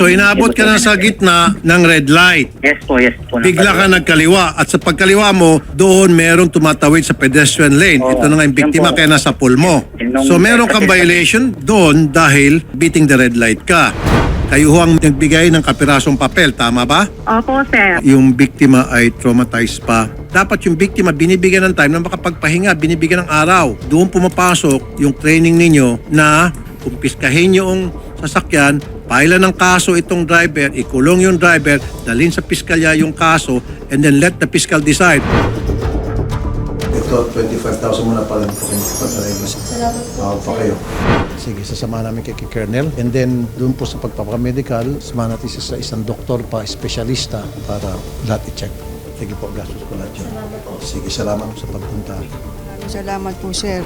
So inaabot ka na sa gitna ng red light. Yes po, yes po. Bigla ka nagkaliwa at sa pagkaliwa mo, doon merong tumatawid sa pedestrian lane. Oo. Ito na nga yung Yan biktima po. kaya nasa pool mo. Nung- So meron kang violation doon dahil beating the red light ka. Kayo ho ang nagbigay ng kapirasong papel, tama ba? Opo, sir. Yung biktima ay traumatized pa. Dapat yung biktima binibigyan ng time na makapagpahinga, binibigyan ng araw. Doon pumapasok yung training ninyo na kumpiskahin yung sasakyan, paila ng kaso itong driver, ikulong yung driver, dalhin sa piskalya yung kaso, and then let the fiscal decide. Ito, 25,000 muna pa lang po kayo Salamat po. pa kayo. Sige, sasama namin kay kay Colonel. And then, doon po sa pagpapamedical, samahan natin sa isang doktor pa, espesyalista, para lahat i-check. Sige po, gastos ko lahat yun. Sige, salamat po sa pagpunta. Salamat po, sir.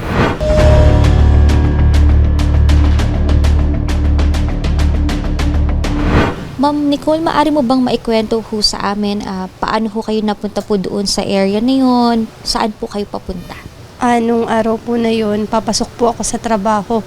Ma'am Nicole, maaari mo bang maikwento ho sa amin ah, paano ho kayo napunta po doon sa area na yun? Saan po kayo papunta? Anong araw po na yun, papasok po ako sa trabaho.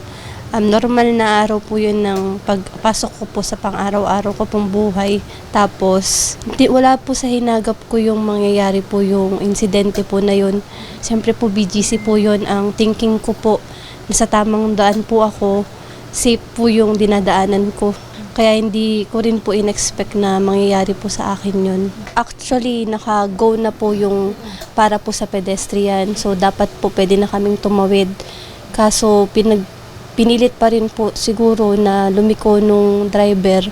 Um, normal na araw po yun ng pagpasok ko po sa pang-araw-araw ko pong buhay. Tapos, di, wala po sa hinagap ko yung mangyayari po yung insidente po na yun. Siyempre po BGC po yun. Ang thinking ko po, nasa tamang daan po ako, safe po yung dinadaanan ko. Kaya hindi ko rin po in-expect na mangyayari po sa akin yun. Actually, naka-go na po yung para po sa pedestrian. So, dapat po pwede na kaming tumawid. Kaso, pinag, pinilit pa rin po siguro na lumiko nung driver.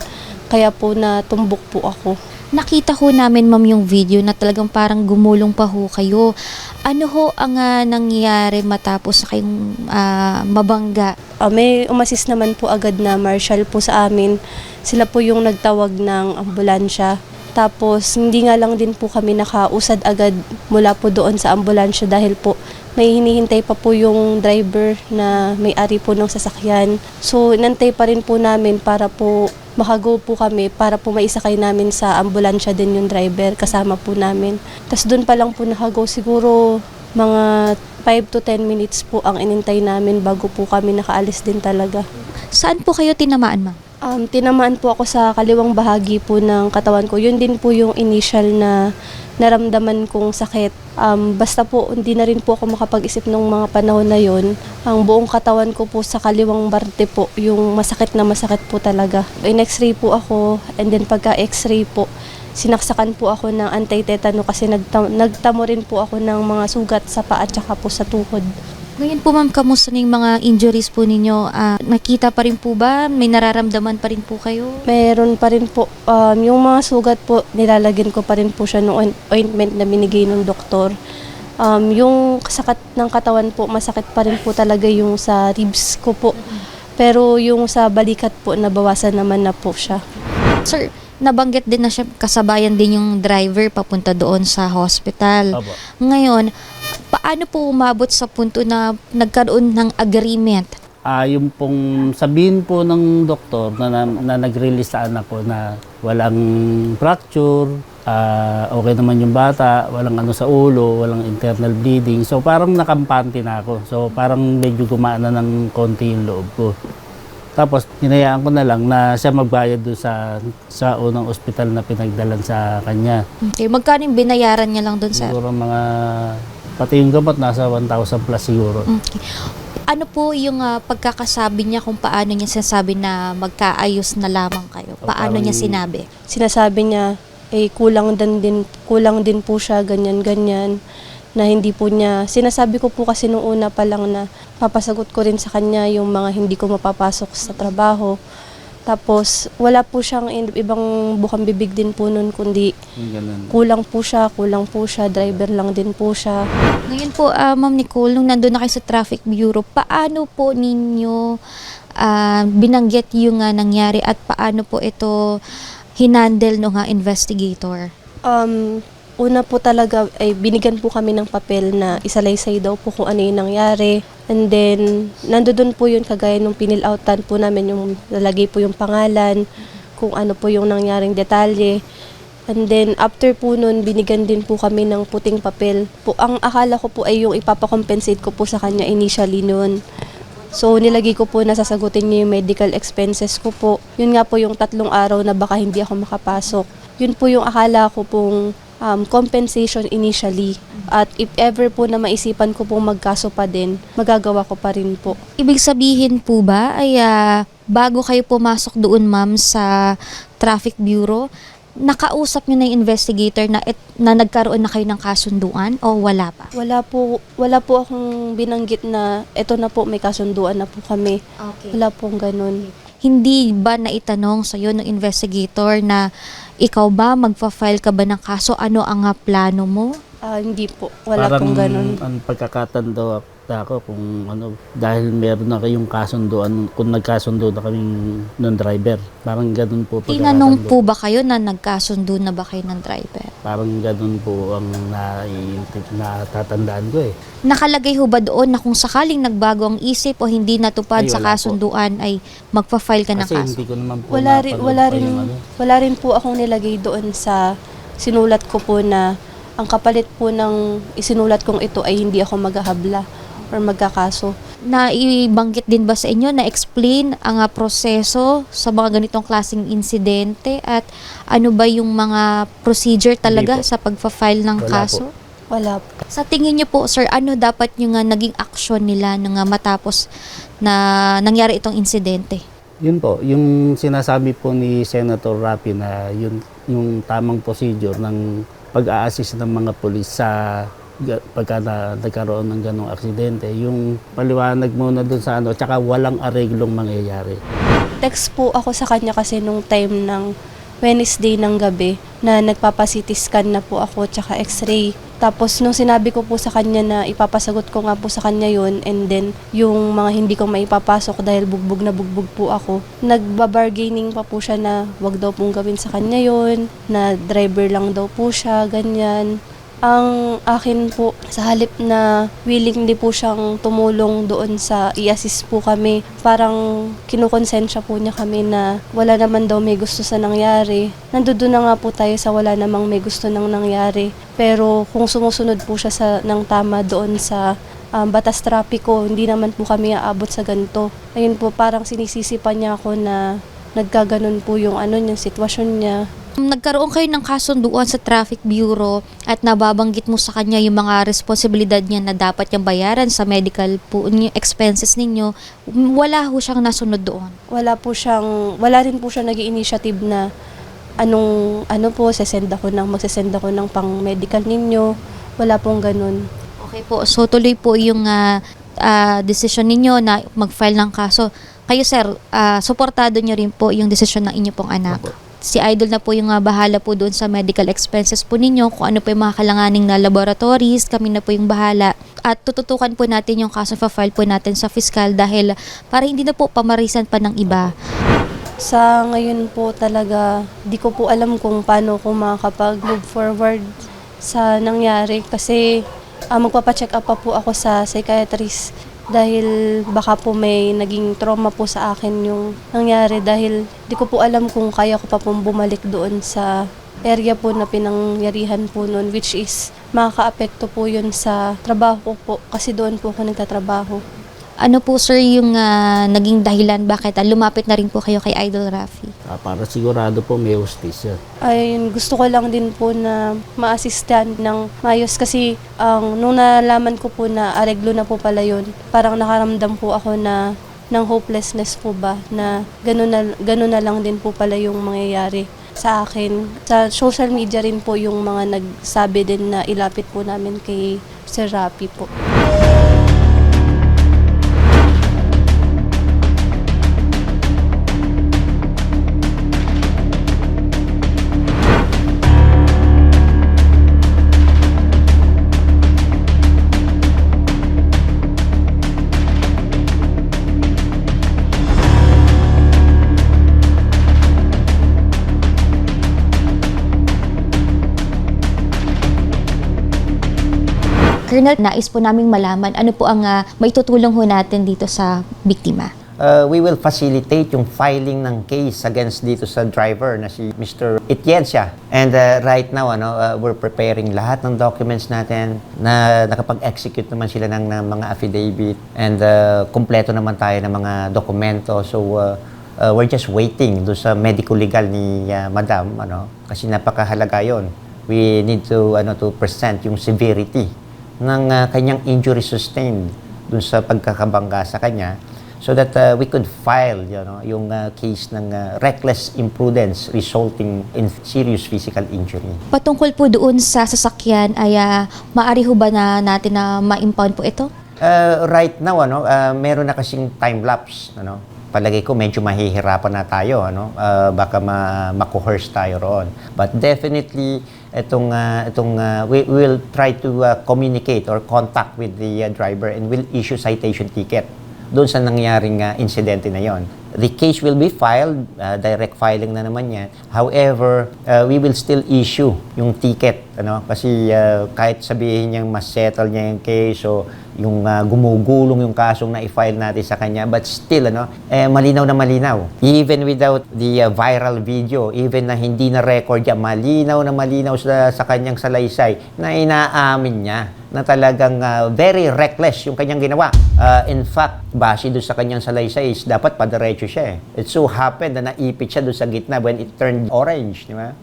Kaya po na tumbok po ako. Nakita ho namin ma'am yung video na talagang parang gumulong pa ho kayo. Ano ho ang ah, nangyari matapos sa kayong ah, mabangga? Ah, may umasis naman po agad na marshal po sa amin. Sila po yung nagtawag ng ambulansya. Tapos hindi nga lang din po kami nakausad agad mula po doon sa ambulansya dahil po may hinihintay pa po yung driver na may-ari po ng sasakyan. So, nantay pa rin po namin para po makago po kami para po maisakay namin sa ambulansya din yung driver kasama po namin. Tapos doon pa lang po nakago siguro mga 5 to 10 minutes po ang inintay namin bago po kami nakaalis din talaga. Saan po kayo tinamaan ma'am? Um, tinamaan po ako sa kaliwang bahagi po ng katawan ko. Yun din po yung initial na naramdaman kong sakit. Um, basta po, hindi na rin po ako makapag-isip ng mga panahon na yon. Ang buong katawan ko po sa kaliwang barte po, yung masakit na masakit po talaga. In-x-ray po ako, and then pagka x-ray po, sinaksakan po ako ng anti-tetano kasi nagta- nagtamo rin po ako ng mga sugat sa paa at saka po sa tuhod. Ngayon po ma'am, kamusta na yung mga injuries po ninyo? Ah, nakita pa rin po ba? May nararamdaman pa rin po kayo? Meron pa rin po, um, yung mga sugat po, nilalagyan ko pa rin po siya ng oint- ointment na binigay ng doktor. Um, yung sakat ng katawan po, masakit pa rin po talaga yung sa ribs ko po. Pero yung sa balikat po, nabawasan naman na po siya. Sir, nabanggit din na siya kasabayan din yung driver papunta doon sa hospital. Opo. Ngayon, paano po umabot sa punto na nagkaroon ng agreement? Ah, yung pong sabihin po ng doktor na, na, na nag-release sa anak ko na walang fracture, ah, okay naman yung bata, walang ano sa ulo, walang internal bleeding. So parang nakampante na ako. So parang medyo gumana ng konti yung loob ko. Tapos hinayaan ko na lang na siya magbayad doon sa sa unang ospital na pinagdalan sa kanya. Okay, magkano yung binayaran niya lang doon, sir? Siguro mga pati yung gamot nasa 1,000 plus siguro. Okay. Ano po yung ah, pagkakasabi niya kung paano niya sinasabi na magkaayos na lamang kayo? O, Paano niya parang- sinabi? Sinasabi niya, eh kulang din, din, kulang din po siya, ganyan-ganyan na hindi po niya, sinasabi ko po kasi nung una pa lang na papasagot ko rin sa kanya yung mga hindi ko mapapasok sa trabaho. Tapos, wala po siyang ibang bukang bibig din po nun, kundi kulang po siya, kulang po siya, driver lang din po siya. Ngayon po, ah, Ma'am Nicole, nung nandun na kayo sa Traffic Bureau, paano po ninyo ah, binanggit yung ah, nangyari at paano po ito hinandle ng nga investigator? Um, una po talaga ay binigyan po kami ng papel na isalaysay daw po kung ano yung nangyari. And then, nandoon po yun kagaya nung pinil-outan po namin yung lalagay po yung pangalan, kung ano po yung nangyaring detalye. And then, after po nun, binigyan din po kami ng puting papel. Po, ang akala ko po ay yung ipapakompensate ko po sa kanya initially noon. So nilagay ko po na sasagutin niya yung medical expenses ko po. Yun nga po yung tatlong araw na baka hindi ako makapasok. Yun po yung akala ko pong um, compensation initially. At if ever po na maisipan ko pong magkaso pa din, magagawa ko pa rin po. Ibig sabihin po ba ay ah, bago kayo pumasok doon ma'am sa Traffic Bureau, nakausap niyo na yung investigator na, et, na nagkaroon na kayo ng kasunduan o wala pa? Wala po, wala po akong binanggit na eto na po may kasunduan na po kami. Okay. Wala pong ganun. Hindi ba naitanong sa iyo ng investigator na ikaw ba magfa-file ka ba ng kaso? Ano ang plano mo? Ah, hindi po. Wala Parang pong ganun. ang pagkakatanda ako kung ano, dahil meron na kayong kasunduan, kung nagkasundo na kaming ng driver. Parang ganun po. Tinanong pagkakatanda. po ba kayo na nagkasundo na ba kayo ng driver? Parang ganun po ang natatandaan ko eh. Nakalagay ho ba doon na kung sakaling nagbago ang isip o hindi natupad Ay, sa wala po. kasunduan ay magfa-file ka ng Kasi kaso? hindi ko naman po Wala rin, napanood wala pa rin, yung ano. wala rin po akong nilagay doon sa sinulat ko po na ang kapalit po ng isinulat kong ito ay hindi ako maghahabla or magkakaso. na ibanggit din ba sa inyo na explain ang ah, proseso sa mga ganitong klaseng insidente at ano ba yung mga procedure talaga po. sa pagfa-file ng Wala kaso? Wala po. Sa tingin niyo po, sir, ano dapat yung nga naging action nila nung matapos na nangyari itong insidente? Yun po, yung sinasabi po ni Senator Rapi na yun, yung tamang procedure ng pag-a-assist ng mga pulis sa pagka na, nagkaroon ng ganong aksidente, yung paliwanag muna dun sa ano, tsaka walang areglong mangyayari. Text po ako sa kanya kasi nung time ng Wednesday ng gabi na nagpapa-CT scan na po ako tsaka x-ray. Tapos nung sinabi ko po sa kanya na ipapasagot ko nga po sa kanya yun and then yung mga hindi ko maipapasok dahil bugbog na bugbog po ako, nagbabargaining pa po siya na wag daw pong gawin sa kanya yun, na driver lang daw po siya, ganyan. Ang akin po, sa halip na willing di po siyang tumulong doon sa i-assist po kami, parang kinukonsensya po niya kami na wala naman daw may gusto sa nangyari. Nandoon na nga po tayo sa wala namang may gusto nang nangyari. Pero kung sumusunod po siya sa, ng tama doon sa um, batas trapiko, hindi naman po kami aabot sa ganito. Ayun po, parang sinisisi pa niya ako na nagkaganon po yung ano niya, sitwasyon niya. Nagkaroon kayo ng kasunduan sa Traffic Bureau at nababanggit mo sa kanya yung mga responsibilidad niya na dapat niyang bayaran sa medical po, yung expenses ninyo. Wala ho siyang nasunod doon. wala po siyang wala rin po siya nag initiative na anong ano po sesend ako ng magsesend ako ng pang medical ninyo wala pong ganun Okay po, so tuloy po yung ah, ah, decision ninyo na mag-file ng kaso. Kayo sir, ah, suportado nyo rin po yung decision ng inyo pong anak. Opo. Si Idol na po yung ah, bahala po doon sa medical expenses po ninyo, kung ano po yung mga kalanganing na laboratories, kami na po yung bahala. At tututukan po natin yung kaso, file po natin sa fiscal dahil para hindi na po pamarisan pa ng iba. sa ngayon po talaga di ko po alam kung paano ko makakapag move forward sa nangyari kasi ah, magpapa-check up pa po ako sa psychiatrist dahil baka po may naging trauma po sa akin yung nangyari dahil di ko po alam kung kaya ko pa pong bumalik doon sa area po na pinangyarihan po noon which is makaka-apekto po yun sa trabaho ko po kasi doon po ako nagtatrabaho. Ano po sir yung ah, naging dahilan bakit ah, lumapit na rin po kayo kay Idol Rafi? Ah, para sigurado po may hustisya. Ayun, gusto ko lang din po na ma-assistan ng mayos kasi ang nung nalaman ko po na areglo na po pala yun, parang nakaramdam po ako na ng hopelessness po ba na gano'n na, gano'n na lang din po pala yung mangyayari sa akin. Sa social media rin po yung mga nagsabi din na ilapit po namin kay Sir Rapi po. Colonel, nais po naming malaman ano po ang ah, may tutulong ho natin dito sa biktima. uh, we will facilitate yung filing ng case against dito sa driver na si Mr. Etienza. And uh, right now, ano, uh, we're preparing lahat ng documents natin na nakapag-execute naman sila ng, ng mga affidavit and uh, kumpleto naman tayo ng mga dokumento. So, uh, uh, we're just waiting do sa medical legal ni uh, Madam ano kasi napakahalaga yon. We need to ano to present yung severity ng uh, kanyang injury sustained dun sa pagkakabangga sa kanya so that uh, we could file you know, yung uh, case ng uh, reckless imprudence resulting in serious physical injury. Patungkol po doon sa sasakyan ay ah, maari ho ba na natin na ma-impound po ito? Uh, right now ano uh, meron na kasing time lapse ano palagay ko medyo mahihirapan na tayo ano Uh, baka ma makuhurse tayo roon but definitely itong uh, itong uh, we will try to uh, communicate or contact with the uh, driver and will issue citation ticket doon sa nangyaring uh, insidente na yon. The case will be filed, uh, direct filing na naman yan. However, uh, we will still issue yung ticket. Ano? Kasi uh, kahit sabihin niyang mas settle niya yung case o yung uh, gumugulong yung kasong na i-file natin sa kanya, but still, ano, eh, malinaw na malinaw. Even without the uh, viral video, even na hindi na record niya, malinaw na malinaw sa, sa kanyang salaysay na inaamin niya na talagang uh, very reckless yung kanyang ginawa. Uh, in fact, base doon sa kanyang salaysay is dapat padiretso siya eh. It so happened na naipit siya doon sa gitna when it turned orange, di ba?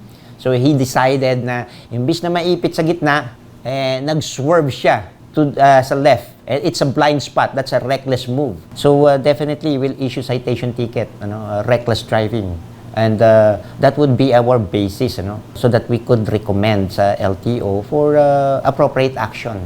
So he decided na imbis na maipit sa gitna, eh, nag-swerve siya to uh, sa left. And it's a blind spot. That's a reckless move. So uh, definitely we'll issue citation ticket, ano, uh, reckless driving. And uh, that would be our basis, ano, so that we could recommend sa LTO for uh, appropriate action.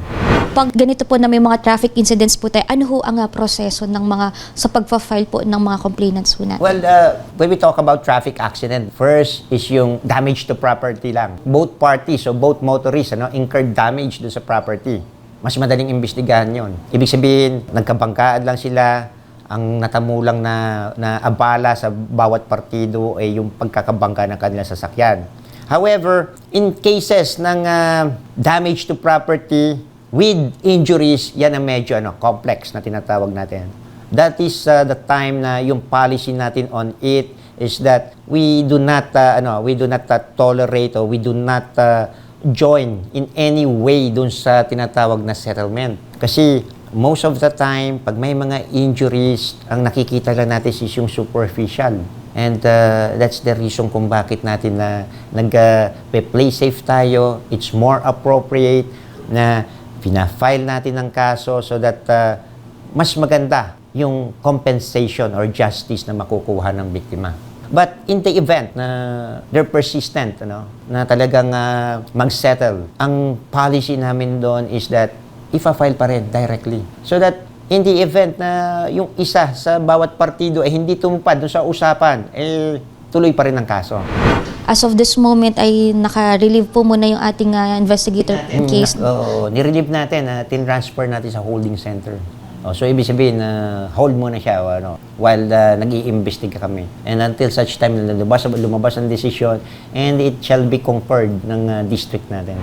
Pag ganito po na may mga traffic incidents po tayo, ano ho ang ah, proseso ng mga sa pagpa-file po ng mga complainants po natin? Well, uh, when we talk about traffic accident, first is yung damage to property lang. Both parties, so both motorists, ano, incurred damage do sa property. Mas madaling imbestigahan yon. Ibig sabihin, nagkabangkaan lang sila, ang natamulang na, na abala sa bawat partido ay yung pagkakabangga ng kanilang sasakyan. However, in cases ng uh, damage to property with injuries, yan ang medyo ano, complex na tinatawag natin. That is uh, the time na yung policy natin on it is that we do not uh, ano, we do not uh, tolerate or we do not uh, join in any way dun sa tinatawag na settlement. Kasi most of the time, pag may mga injuries, ang nakikita lang natin is yung superficial. And uh, that's the reason kung bakit natin na nag-play safe tayo. It's more appropriate na pina-file natin ng kaso so that uh, mas maganda yung compensation or justice na makukuha ng biktima. But in the event na they're persistent, ano, na talagang uh, mag-settle, ang policy namin doon is that ifa-file pa rin directly. So that in the event na yung isa sa bawat partido ay hindi tumupad sa usapan, eh tuloy pa rin ang kaso. As of this moment ay naka-relieve po muna yung ating ah, investigator in case. Oo, nirelieve natin, uh, tin-transfer natin sa holding center. Oh, so ibig sabihin na hold muna siya ano, while uh, nag-iimbestiga kami. And until such time na lumabas, lumabas ang decision and it shall be conferred ng uh, district natin.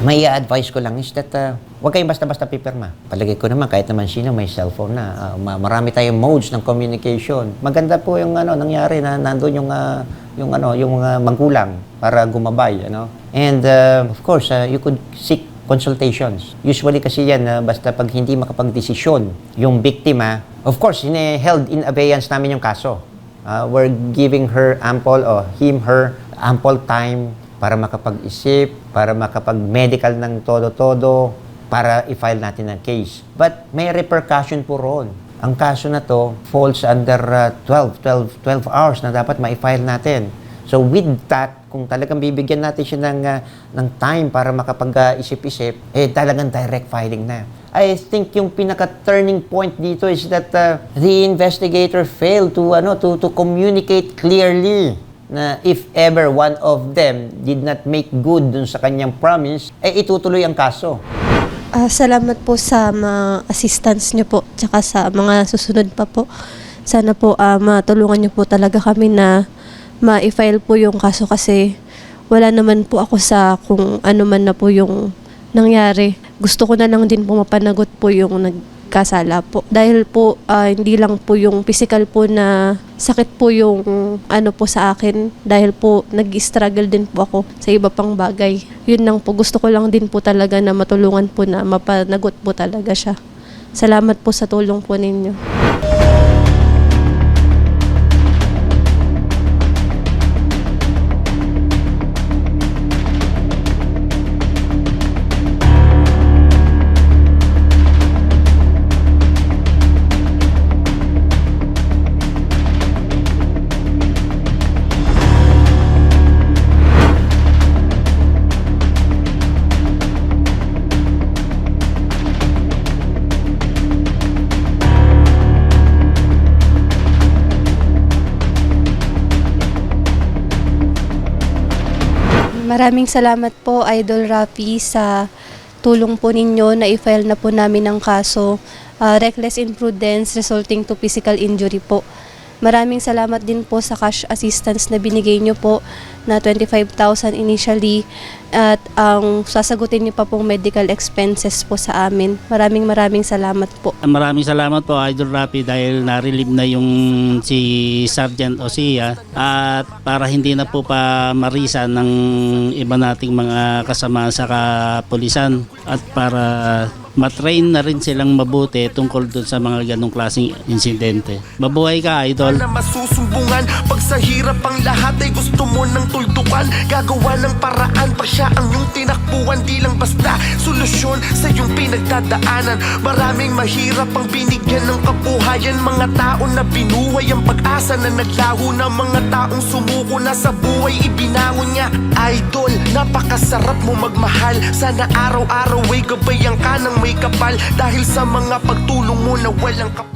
May advice ko lang is that uh, huwag kayong basta-basta pipirma. Palagay ko naman kahit naman sino may cellphone na. Uh, ma- marami tayong modes ng communication. Maganda po yung ano nangyari na nandoon yung uh, yung ano yung mga magulang para gumabay ano. And uh, of course, uh, you could seek consultations. Usually kasi yan, na basta pag hindi makapagdesisyon yung biktima, of course, in held in abeyance namin yung kaso. Uh, we're giving her ample, or him, her, ample time para makapag-isip, para makapag-medical ng todo-todo, para i-file natin ang case. But may repercussion po roon. Ang kaso na to falls under uh, 12, 12, 12 hours na dapat ma-file natin. So with that, kung talagang bibigyan natin siya ng, uh, ng time para makapag-isip-isip, eh talagang direct filing na. I think yung pinaka-turning point dito is that uh, the investigator failed to ano to to communicate clearly na if ever one of them did not make good dun sa kanyang promise, eh itutuloy ang kaso. Ah, salamat po sa mga assistance niyo po, tsaka sa mga susunod pa po. Sana po ah, matulungan niyo po talaga kami na ma-file po yung kaso kasi wala naman po ako sa kung ano man na po yung nangyari. Gusto ko na lang din po mapanagot po yung nag, nagkasala po. Dahil po ah, hindi lang po yung physical po na sakit po yung ano po sa akin dahil po nag-struggle din po ako sa iba pang bagay. Yun lang po gusto ko lang din po talaga na matulungan po na mapanagot po talaga siya. Salamat po sa tulong po ninyo. Maraming salamat po Idol Rafi sa tulong po ninyo na i-file na po namin ang kaso ah, reckless imprudence resulting to physical injury po. Maraming salamat din po sa cash assistance na binigay nyo po na 25,000 initially at ang sasagutin nyo pa pong medical expenses po sa amin. Maraming maraming salamat po. Maraming salamat po Idol Rapi dahil na-relieve na yung si Sergeant Osia at para hindi na po pa marisa ng iba nating mga kasama sa kapulisan at para matrain na rin silang mabuti tungkol dun sa mga ganong klaseng insidente. Mabuhay ka Idol! na masusumbungan. Pag sa hirap ang lahat ay gusto mo ng tuldukan. Gagawa ng paraan pa siya ang iyong tinakbuhan. Di lang basta solusyon sa iyong pinagdadaanan. Maraming mahirap ang binigyan ng kabuhayan. Mga tao na binuhay ang pag-asa na naglaho na Mga taong sumuko na sa buhay ibinangon niya. Idol, napakasarap mo magmahal. Sana araw-araw ay gabayan ka ng may kapal. Dahil sa mga pagtulong mo na walang kapal